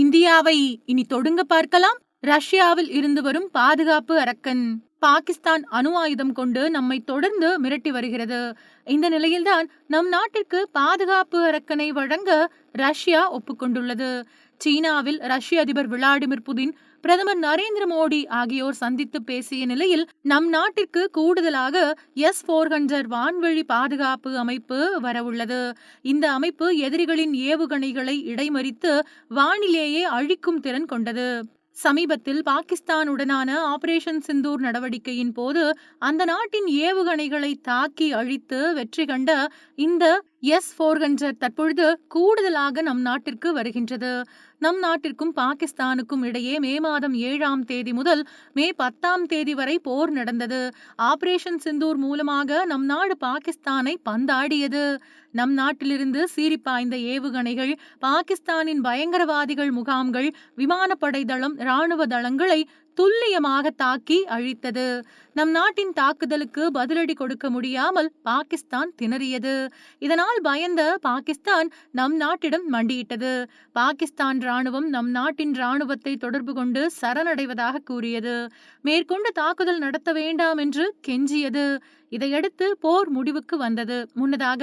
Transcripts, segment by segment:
இந்தியாவை இனி தொடுங்க பார்க்கலாம். ரஷ்யாவில் இருந்து வரும் பாதுகாப்பு அரக்கன் பாகிஸ்தான் அணு ஆயுதம் கொண்டு நம்மை தொடர்ந்து மிரட்டி வருகிறது. இந்த நிலையில்தான் நம் நாட்டிற்கு பாதுகாப்பு அரக்கனை வழங்க ரஷ்யா ஒப்புக்கொண்டுள்ளது. சீனாவில் ரஷ்ய அதிபர் விளாடிமிர் புதின் பிரதமர் நரேந்திர மோடி ஆகியோர் சந்தித்து பேசிய நிலையில் நம் நாட்டிற்கு கூடுதலாக எஸ் போர் ஹண்ட்ரட் வான்வழி பாதுகாப்பு அமைப்பு வரவுள்ளது இந்த அமைப்பு எதிரிகளின் ஏவுகணைகளை இடைமறித்து வானிலேயே அழிக்கும் திறன் கொண்டது. சமீபத்தில் பாகிஸ்தானுடனான ஆபரேஷன் சிந்தூர் நடவடிக்கையின் போது அந்த நாட்டின் ஏவுகணைகளை தாக்கி அழித்து வெற்றி கண்ட இந்த எஸ் போர் ஹண்ட்ரட் தற்பொழுது கூடுதலாக நம் நாட்டிற்கு வருகின்றது. நம் நாட்டிற்கும் பாகிஸ்தானுக்கும் இடையே மே மாதம் ஏழாம் தேதி முதல் மே பத்தாம் தேதி வரை போர் நடந்தது. ஆபரேஷன் சிந்தூர் மூலமாக நம் நாடு பாகிஸ்தானை பந்தாடியது. நம் நாட்டிலிருந்து சீரிப்பாய்ந்த பாய்ந்த ஏவுகணைகள் பாகிஸ்தானின் பயங்கரவாதிகள் முகாம்கள் விமானப்படை தளம் இராணுவ தளங்களை துல்லியமாக தாக்கி அழித்தது. நம் நாட்டின் தாக்குதலுக்கு பதிலடி கொடுக்க முடியாமல் பாகிஸ்தான் திணறியது. இதனால் பயந்த பாகிஸ்தான் நம் நாட்டிடம் மண்டியிட்டது. பாகிஸ்தான் ராணுவம் நம் நாட்டின் ராணுவத்தை தொடர்பு கொண்டு சரணடைவதாக கூறியது. மேற்கொண்டு தாக்குதல் நடத்த வேண்டாம் என்று கெஞ்சியது. இதையடுத்து போர் முடிவுக்கு வந்தது. முன்னதாக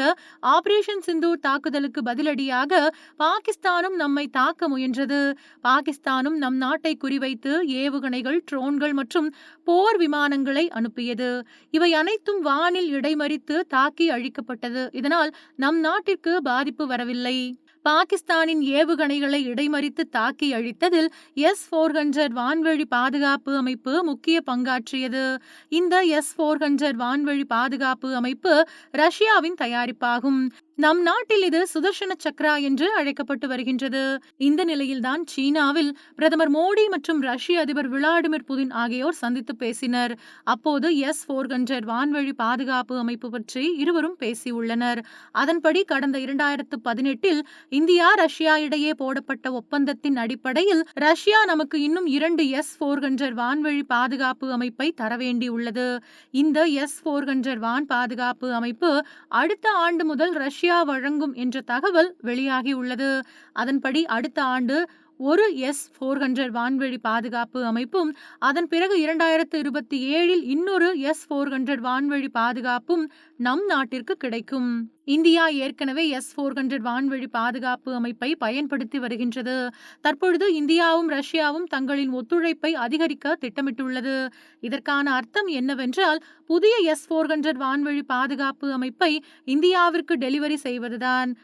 ஆபரேஷன் சிந்தூர் தாக்குதலுக்கு பதிலடியாக பாகிஸ்தானும் நம்மை தாக்க முயன்றது. பாகிஸ்தானும் நம் நாட்டை குறிவைத்து ஏவுகணைகள் ட்ரோன்கள் மற்றும் போர் விமானங்களை அனுப்பியது. இவை அனைத்தும் வானில் இடைமறித்து தாக்கி அழிக்கப்பட்டது. இதனால் நம் நாட்டிற்கு பாதிப்பு வரவில்லை. பாகிஸ்தானின் ஏவுகணைகளை இடைமறித்து தாக்கி அழித்ததில் எஸ் போர் ஹண்ட்ரட் வான்வழி பாதுகாப்பு அமைப்பு முக்கிய பங்காற்றியது. இந்த எஸ் போர் ஹண்ட்ரட் வான்வழி பாதுகாப்பு அமைப்பு ரஷ்யாவின் தயாரிப்பாகும். நம் நாட்டில் இது சுதர்சன சக்ரா என்று அழைக்கப்பட்டு வருகின்றது. இந்த நிலையில்தான் சீனாவில் பிரதமர் மோடி மற்றும் ரஷ்ய அதிபர் விளாடிமிர் புதின் ஆகியோர் சந்தித்து பேசினர். அப்போது எஸ் போர் ஹண்ட்ரட் வான்வழி பாதுகாப்பு அமைப்பு பற்றி இருவரும் பேசியுள்ளனர். அதன்படி கடந்த இரண்டாயிரத்து பதினெட்டில் இந்தியா ரஷ்யா இடையே போடப்பட்ட ஒப்பந்தத்தின் அடிப்படையில் ரஷ்யா நமக்கு இன்னும் இரண்டு எஸ் போர் ஹண்ட்ரட் வான்வழி பாதுகாப்பு அமைப்பை தர வேண்டியுள்ளது இந்த எஸ் போர் ஹண்ட்ரட் வான் பாதுகாப்பு அமைப்பு அடுத்த ஆண்டு முதல் ரஷ்ய வழங்கும் என்ற தகவல் வெளியாகியுள்ளது அதன்படி அடுத்த ஆண்டு ஒரு எஸ் போர் ஹண்ட்ரட் வான்வழி பாதுகாப்பு அமைப்பும் அதன் பிறகு இரண்டாயிரத்து இருபத்தி ஏழில் இன்னொரு எஸ் போர் ஹண்ட்ரட் வான்வழி பாதுகாப்பும் நம் நாட்டிற்கு கிடைக்கும். இந்தியா ஏற்கனவே எஸ் ஃபோர் ஹண்ட்ரட் வான்வெளி பாதுகாப்பு அமைப்பை பயன்படுத்தி வருகின்றது. தற்பொழுது இந்தியாவும் ரஷ்யாவும் தங்களின் ஒத்துழைப்பை அதிகரிக்க திட்டமிட்டுள்ளது. இதற்கான அர்த்தம் என்னவென்றால் புதிய எஸ் போர் ஹண்ட்ரட் வான்வழி பாதுகாப்பு அமைப்பை இந்தியாவிற்கு டெலிவரி செய்வதுதான்.